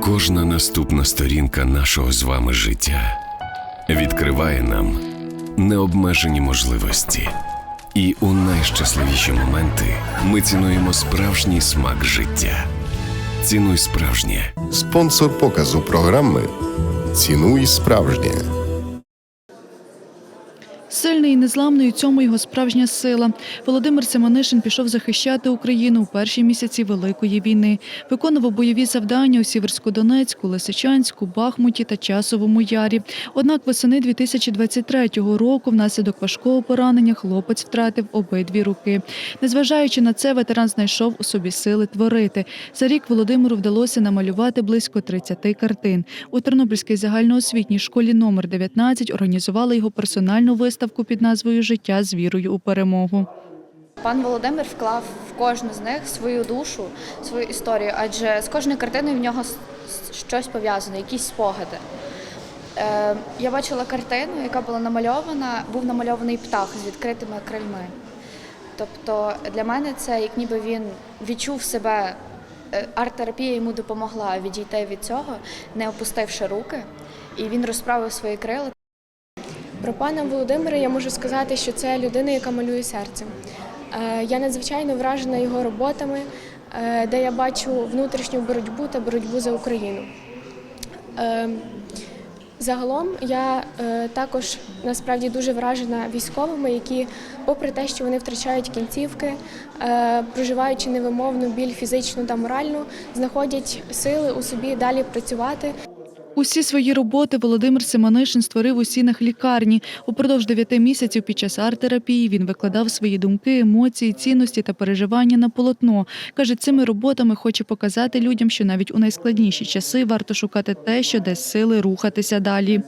Кожна наступна сторінка нашого з вами життя відкриває нам необмежені можливості. І у найщасливіші моменти ми цінуємо справжній смак життя. Цінуй справжнє. Спонсор показу програми Цінуй справжнє. Сильний і незламний у цьому його справжня сила. Володимир Семенишин пішов захищати Україну у перші місяці Великої війни. Виконував бойові завдання у Сіверську-Донецьку, Лисичанську, Бахмуті та Часовому Ярі. Однак восени 2023 року внаслідок важкого поранення хлопець втратив обидві руки. Незважаючи на це, ветеран знайшов у собі сили творити. За рік Володимиру вдалося намалювати близько 30 картин. У Тернопільській загальноосвітній школі номер 19 організували його персональну виставку під назвою Життя з вірою у перемогу. Пан Володимир вклав в кожну з них свою душу, свою історію, адже з кожною картиною в нього щось пов'язане, якісь спогади. Е, я бачила картину, яка була намальована, був намальований птах з відкритими крильми. Тобто для мене це як ніби він відчув себе, е, арт-терапія йому допомогла відійти від цього, не опустивши руки, і він розправив свої крила. Про пана Володимира я можу сказати, що це людина, яка малює серцем. Е, Я надзвичайно вражена його роботами, е, де я бачу внутрішню боротьбу та боротьбу за Україну. Е, Загалом я також насправді дуже вражена військовими, які, попри те, що вони втрачають кінцівки, проживаючи невимовну біль фізичну та моральну, знаходять сили у собі далі працювати. Усі свої роботи Володимир Семенишин створив у стінах лікарні. Упродовж дев'яти місяців під час арт-терапії він викладав свої думки, емоції, цінності та переживання на полотно. Каже, цими роботами хоче показати людям, що навіть у найскладніші часи варто шукати те, що дасть сили рухатися далі.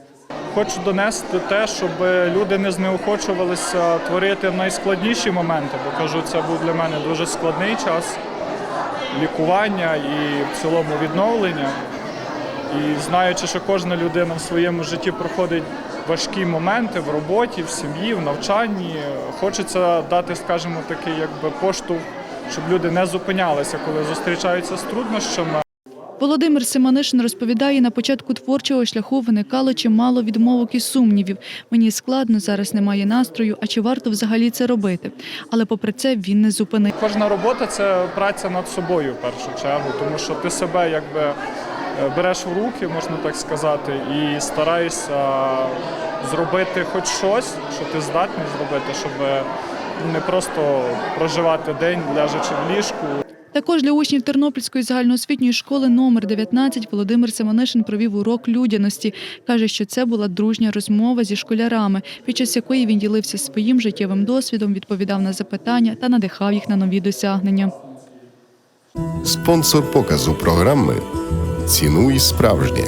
Хочу донести те, щоб люди не знеохочувалися творити найскладніші моменти, бо кажу, це був для мене дуже складний час лікування і в цілому відновлення. І знаючи, що кожна людина в своєму житті проходить важкі моменти в роботі, в сім'ї, в навчанні, хочеться дати, скажімо, такий якби поштовх, щоб люди не зупинялися, коли зустрічаються з труднощами. Володимир Семенишин розповідає, на початку творчого шляху виникало чимало відмовок і сумнівів. Мені складно, зараз немає настрою, а чи варто взагалі це робити? Але попри це він не зупинив. Кожна робота це праця над собою в першу чергу, тому що ти себе якби береш в руки, можна так сказати, і стараєшся зробити хоч щось, що ти здатний зробити, щоб не просто проживати день, ляжачи в ліжку. Також для учнів Тернопільської загальноосвітньої школи номер 19 Володимир Семенишин провів урок людяності. Каже, що це була дружня розмова зі школярами, під час якої він ділився своїм життєвим досвідом, відповідав на запитання та надихав їх на нові досягнення. Спонсор показу програми Цінуй справжнє.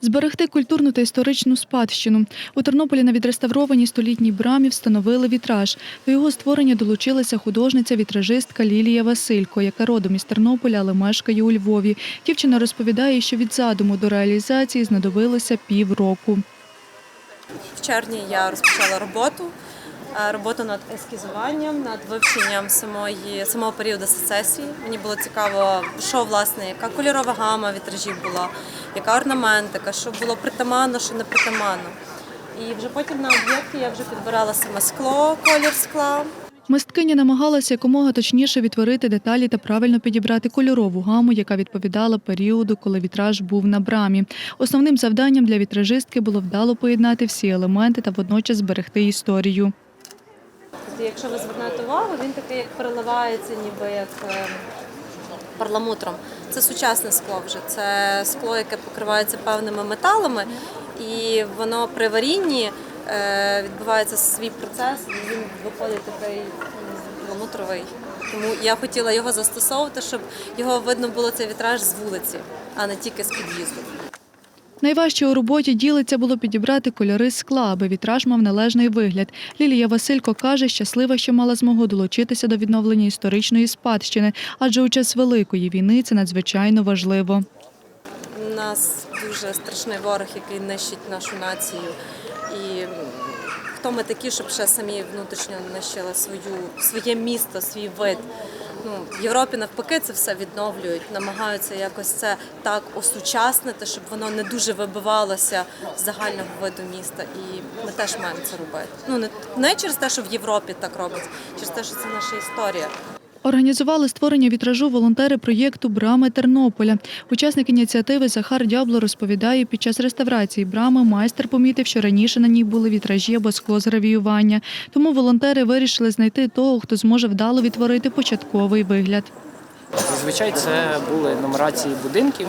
Зберегти культурну та історичну спадщину. У Тернополі на відреставрованій столітній брамі встановили вітраж. До його створення долучилася художниця-вітражистка Лілія Василько, яка родом із Тернополя, але мешкає у Львові. Дівчина розповідає, що від задуму до реалізації знадобилося півроку. В червні я розпочала роботу. Е, Роботу над ескізуванням, над вивченням самої самого періоду сецесії. Мені було цікаво, що власне, яка кольорова гама вітражів була, яка орнаментика, що було притаманно, що не притаманно. І вже потім на об'єкті я вже підбирала саме скло, колір скла. Мисткиня намагалася якомога точніше відтворити деталі та правильно підібрати кольорову гаму, яка відповідала періоду, коли вітраж був на брамі. Основним завданням для вітражистки було вдало поєднати всі елементи та водночас зберегти історію. Тобто, Якщо ви звернете увагу, він такий як переливається, ніби як е, перламутром. Це сучасне скло вже. Це скло, яке покривається певними металами, і воно при варінні е, відбувається свій процес, він виходить такий м, перламутровий. Тому я хотіла його застосовувати, щоб його видно було цей вітраж з вулиці, а не тільки з під'їзду. Найважче у роботі ділиця було підібрати кольори скла, аби вітраж мав належний вигляд. Лілія Василько каже, щаслива, що мала змогу долучитися до відновлення історичної спадщини, адже у час великої війни це надзвичайно важливо. У нас дуже страшний ворог, який нищить нашу націю. І хто ми такі, щоб ще самі внутрішньо нищили свою, своє місто, свій вид. Ну, в Європі навпаки це все відновлюють, намагаються якось це так осучаснити, щоб воно не дуже вибивалося з загального виду міста. І ми теж маємо це робити. Ну не, не через те, що в Європі так робиться, через те, що це наша історія. Організували створення вітражу волонтери проєкту Брами Тернополя. Учасник ініціативи Захар Дябло розповідає, під час реставрації брами майстер помітив, що раніше на ній були вітражі або скло з гравіювання. Тому волонтери вирішили знайти того, хто зможе вдало відтворити початковий вигляд. Зазвичай це були нумерації будинків,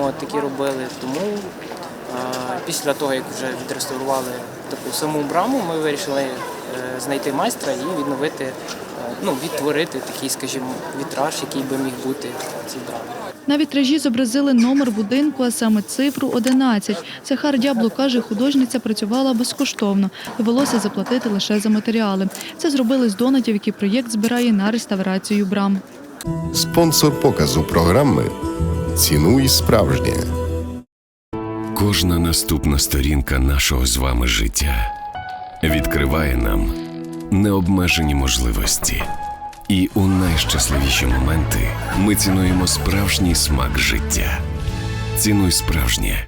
от, такі робили. Тому е, після того, як вже відреставрували таку саму браму, ми вирішили е, знайти майстра і відновити, ну, відтворити такий, скажімо, вітраж, який би міг бути в цій брамі. На вітражі зобразили номер будинку, а саме цифру 11. Захар Дябло каже, художниця працювала безкоштовно. Довелося заплатити лише за матеріали. Це зробили з донатів, які проєкт збирає на реставрацію брам. Спонсор показу програми Цінуй справжнє. Кожна наступна сторінка нашого з вами життя відкриває нам необмежені можливості. І у найщасливіші моменти ми цінуємо справжній смак життя. Цінуй справжнє